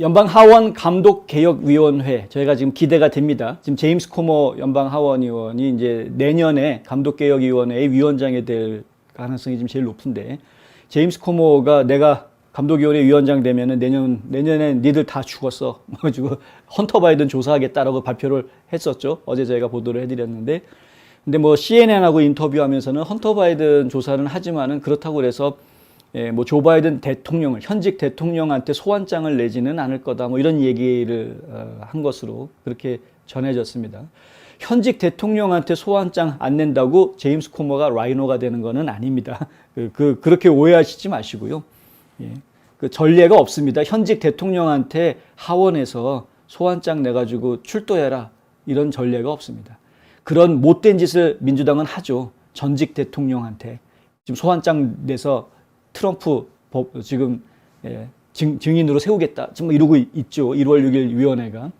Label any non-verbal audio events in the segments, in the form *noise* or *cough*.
연방 하원 감독 개혁 위원회 저희가 지금 기대가 됩니다. 지금 제임스 코머 연방 하원 의원이 이제 내년에 감독 개혁 위원회의 위원장이 될 가능성이 지금 제일 높은데 제임스 코머가 내가 감독 위원회 위원장 되면은 내년 내년에 니들 다 죽었어. *laughs* 가지고 헌터 바이든 조사하겠다라고 발표를 했었죠. 어제 저희가 보도를 해 드렸는데 근데 뭐 CNN하고 인터뷰하면서는 헌터 바이든 조사는 하지만은 그렇다고 그래서 예, 뭐조 바이든 대통령을 현직 대통령한테 소환장을 내지는 않을 거다. 뭐 이런 얘기를 어, 한 것으로 그렇게 전해졌습니다. 현직 대통령한테 소환장 안 낸다고 제임스 코머가 라이노가 되는 거는 아닙니다. 그, 그 그렇게 오해하시지 마시고요. 예, 그 전례가 없습니다. 현직 대통령한테 하원에서 소환장 내가지고 출두해라 이런 전례가 없습니다. 그런 못된 짓을 민주당은 하죠. 전직 대통령한테 지금 소환장 내서 트럼프 법, 지금 예, 증, 증인으로 세우겠다 지금 이러고 있죠. 1월 6일 위원회가.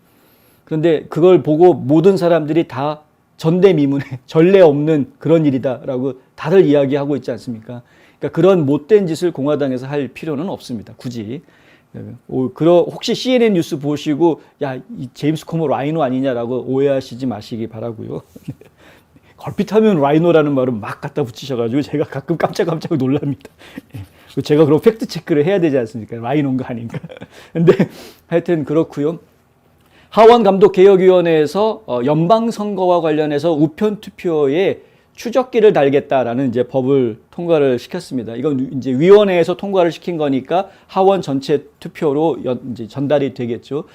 그런데 그걸 보고 모든 사람들이 다 전대미문에 *laughs* 전례 없는 그런 일이다라고 다들 이야기하고 있지 않습니까? 그러니까 그런 못된 짓을 공화당에서 할 필요는 없습니다. 굳이. 오, 그러, 혹시 CNN 뉴스 보시고 야, 이 제임스 코머 라이노 아니냐라고 오해하시지 마시기 바라고요. *laughs* 걸핏하면 라이노라는 말을 막 갖다 붙이셔가지고 제가 가끔 깜짝깜짝 놀랍니다. 예. 제가 그럼 팩트 체크를 해야 되지 않습니까? 라이노인가 아닌가. *laughs* 근데 하여튼 그렇고요. 하원 감독 개혁위원회에서 어, 연방 선거와 관련해서 우편 투표에 추적기를 달겠다라는 이제 법을 통과를 시켰습니다. 이건 이제 위원회에서 통과를 시킨 거니까 하원 전체 투표로 연, 이제 전달이 되겠죠.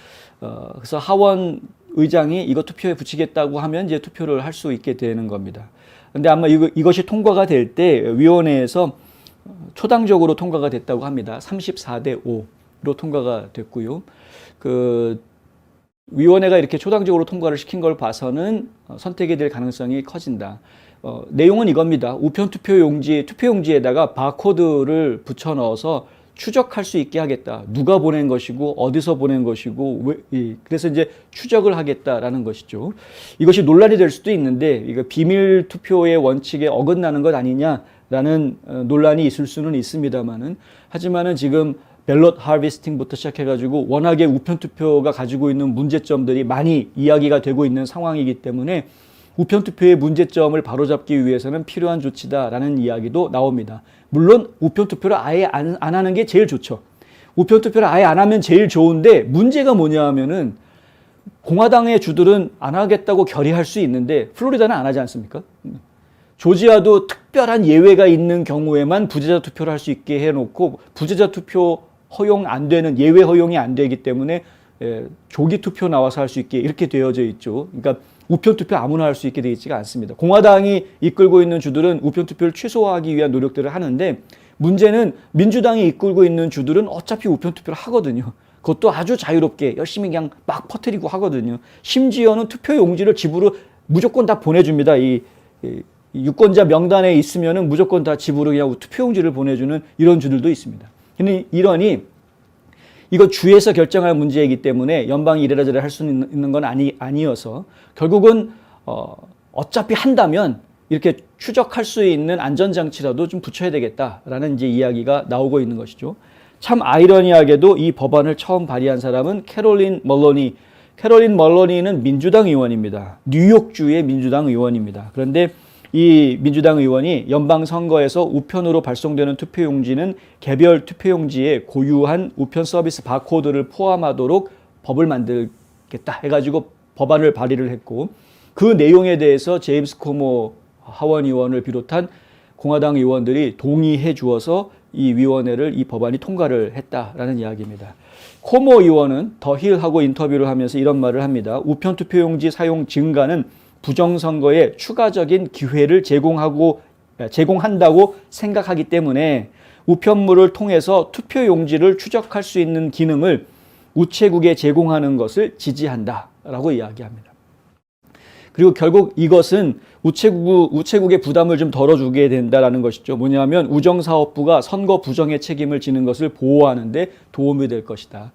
어, 그래서 하원 의장이 이거 투표에 붙이겠다고 하면 이제 투표를 할 수 있게 되는 겁니다. 근데 아마 이거, 이것이 통과가 될 때 위원회에서 초당적으로 통과가 됐다고 합니다. 34대 5로 통과가 됐고요. 그 위원회가 이렇게 초당적으로 통과를 시킨 걸 봐서는 어, 선택이 될 가능성이 커진다. 어, 내용은 이겁니다. 우편 투표 용지, 투표 용지에다가 바코드를 붙여 넣어서 추적할 수 있게 하겠다. 누가 보낸 것이고 어디서 보낸 것이고 왜, 이, 그래서 이제 추적을 하겠다라는 것이죠. 이것이 논란이 될 수도 있는데 이거 비밀 투표의 원칙에 어긋나는 것 아니냐라는 어, 논란이 있을 수는 있습니다만은 하지만은 지금 벨롯 하비스팅부터 시작해가지고 워낙에 우편 투표가 가지고 있는 문제점들이 많이 이야기가 되고 있는 상황이기 때문에 우편 투표의 문제점을 바로잡기 위해서는 필요한 조치다라는 이야기도 나옵니다. 물론 우편 투표를 아예 안, 안 하는 게 제일 좋죠. 우편 투표를 아예 안 하면 제일 좋은데 문제가 뭐냐 하면은 공화당의 주들은 안 하겠다고 결의할 수 있는데 플로리다는 안 하지 않습니까? 조지아도 특별한 예외가 있는 경우에만 부재자 투표를 할 수 있게 해놓고 부재자 투표 허용 안 되는 예외 허용이 안 되기 때문에 에, 조기 투표 나와서 할 수 있게 이렇게 되어져 있죠. 그러니까 우편 투표 아무나 할 수 있게 되어 있지가 않습니다. 공화당이 이끌고 있는 주들은 우편 투표를 최소화하기 위한 노력들을 하는데 문제는 민주당이 이끌고 있는 주들은 어차피 우편 투표를 하거든요. 그것도 아주 자유롭게 열심히 그냥 막 퍼뜨리고 하거든요. 심지어는 투표 용지를 집으로 무조건 다 보내줍니다. 이, 이 유권자 명단에 있으면은 무조건 다 집으로 그냥 투표 용지를 보내주는 이런 주들도 있습니다. 이러니 이거 주에서 결정할 문제이기 때문에 연방이 이래라 저래라 할수 있는 건 아니, 아니어서 결국은 어, 어차피 한다면 이렇게 추적할 수 있는 안전장치라도 좀 붙여야 되겠다라는 이제 이야기가 나오고 있는 것이죠. 참 아이러니하게도 이 법안을 처음 발의한 사람은 캐롤린 멀로니. 캐롤린 멀로니는 민주당 의원입니다. 뉴욕주의 민주당 의원입니다. 그런데 이 민주당 의원이 연방 선거에서 우편으로 발송되는 투표용지는 개별 투표용지에 고유한 우편 서비스 바코드를 포함하도록 법을 만들겠다 해가지고 법안을 발의를 했고 그 내용에 대해서 제임스 코모 하원 의원을 비롯한 공화당 의원들이 동의해 주어서 이 위원회를 이 법안이 통과를 했다라는 이야기입니다. 코모 의원은 더 힐하고 인터뷰를 하면서 이런 말을 합니다. 우편 투표용지 사용 증가는 부정선거에 추가적인 기회를 제공하고 제공한다고 생각하기 때문에 우편물을 통해서 투표 용지를 추적할 수 있는 기능을 우체국에 제공하는 것을 지지한다라고 이야기합니다. 그리고 결국 이것은 우체국, 우체국의 부담을 좀 덜어주게 된다라는 것이죠. 뭐냐면 우정사업부가 선거 부정의 책임을 지는 것을 보호하는데 도움이 될 것이다.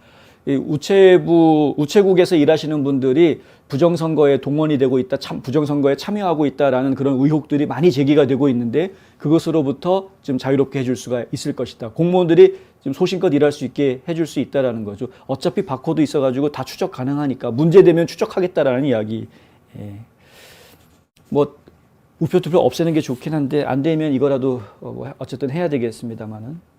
이 우체부 우체국에서 일하시는 분들이 부정선거에 동원이 되고 있다, 참 부정선거에 참여하고 있다라는 그런 의혹들이 많이 제기가 되고 있는데 그것으로부터 좀 자유롭게 해줄 수가 있을 것이다. 공무원들이 좀 소신껏 일할 수 있게 해줄 수 있다라는 거죠. 어차피 바코드 있어가지고 다 추적 가능하니까 문제되면 추적하겠다라는 이야기. 예. 뭐 우표 투표 없애는 게 좋긴 한데 안 되면 이거라도 어, 뭐 어쨌든 해야 되겠습니다만은.